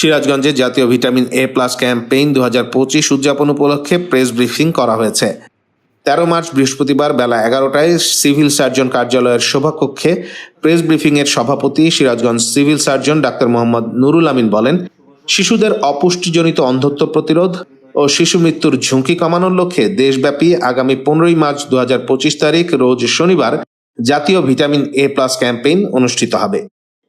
সিরাজগঞ্জে জাতীয় vitamin A plus campaign দু হাজার পঁচিশ উদযাপন উপলক্ষে প্রেস ব্রিফিং করা হয়েছে। তেরো মার্চ বৃহস্পতিবার বেলা এগারোটায় সিভিল সার্জন কার্যালয়ের সভাকক্ষে প্রেস ব্রিফিং এর সভাপতি Sirajganj civil surgeon doctor Mohammad Nurul Amin বলেন, শিশুদের অপুষ্টিজনিত অন্ধত্ব প্রতিরোধ ও শিশু মৃত্যুর ঝুঁকি কমানোর লক্ষ্যে দেশব্যাপী আগামী পনেরোই মার্চ দু হাজার পঁচিশ তারিখ রোজ শনিবার জাতীয় ভিটামিন এ প্লাস ক্যাম্পেইন অনুষ্ঠিত হবে।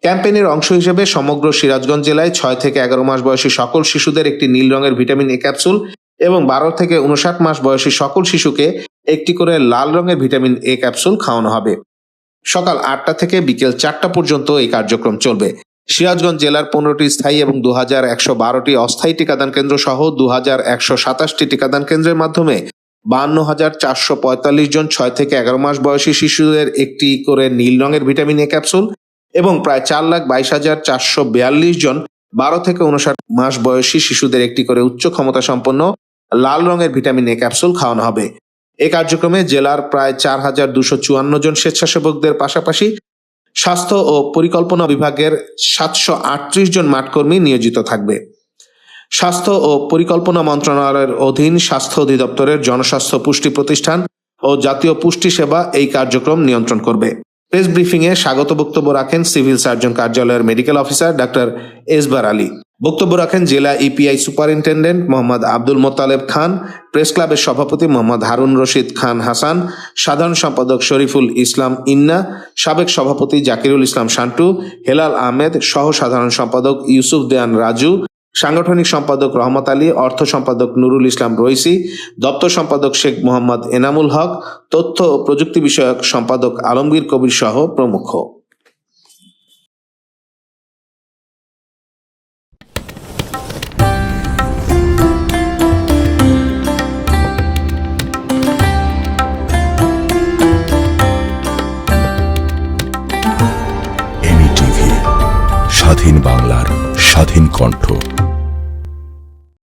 ক্যাম্পেইনের অংশ হিসেবে সমগ্র সিরাজগঞ্জ জেলায় ছয় থেকে এগারো মাস বয়সী সকল শিশুদের একটি নীল রঙের ভিটামিন এ ক্যাপসুল এবং বারো থেকে উনষাট মাস বয়সী সকল শিশুকে একটি করে লাল রঙের ভিটামিন এ ক্যাপসুল খাওয়ানো হবে। সকাল আটটা থেকে বিকেল চারটা পর্যন্ত এই কার্যক্রম চলবে। সিরাজগঞ্জ জেলার পনেরোটি স্থায়ী এবং দু হাজার একশো বারোটি অস্থায়ী টিকাদান কেন্দ্র সহ দু হাজার একশো সাতাশটি টিকাদান কেন্দ্রের মাধ্যমে বান্ন হাজার চারশো পঁয়তাল্লিশ জন ছয় থেকে এগারো মাস বয়সী শিশুদের একটি করে নীল রঙের ভিটামিন এ ক্যাপসুল এবং প্রায় চার লাখ বাইশ হাজার চারশো বিয়াল্লিশ জন বারো থেকে উনষাট মাস বয়সী শিশুদের একটি করে উচ্চ ক্ষমতা সম্পন্ন লাল রঙের ভিটামিন এ ক্যাপসুল খাওয়ানো হবে। এ কার্যক্রমে জেলার প্রায় চার হাজার দুশো চুয়ান্ন জন স্বেচ্ছাসেবকদের পাশাপাশি স্বাস্থ্য ও পরিকল্পনা বিভাগের সাতশো আটত্রিশ জন মাঠকর্মী নিয়োজিত থাকবে। স্বাস্থ্য ও পরিকল্পনা মন্ত্রণালয়ের অধীন স্বাস্থ্য অধিদপ্তরের জনস্বাস্থ্য পুষ্টি প্রতিষ্ঠান ও জাতীয় পুষ্টি সেবা এই কার্যক্রম নিয়ন্ত্রণ করবে। প্রেস ব্রিফিং এ স্বাগত বক্তব্য রাখেন সিভিল সার্জন কার্যালয়ের মেডিকেল অফিসার ডাক্তার এসবার আলী। বক্তব্য রাখেন জেলা EPI superintendent Mohammad Abdul Motaleb Khan, press ক্লাবের সভাপতি মোহাম্মদ হারুন রশিদ খান হাসান, সাধারণ সম্পাদক শরীফুল ইসলাম ইন্না, সাবেক সভাপতি জাকিরুল ইসলাম শান্টু, হেলাল আহমেদ সহ সাধারণ সম্পাদক ইউসুফ দেয়ান রাজু সাংগঠনিক সম্পাদক রহমত আলী, অর্থ সম্পাদক নুরুল ইসলাম রইসি, দপ্তর সম্পাদক শেখ মোহাম্মদ এনামুল হক, তথ্য ও প্রযুক্তি বিষয়ক সম্পাদক আলমগীর কবির সহ প্রমুখ। স্বাধীন বাংলার স্বাধীন কণ্ঠ।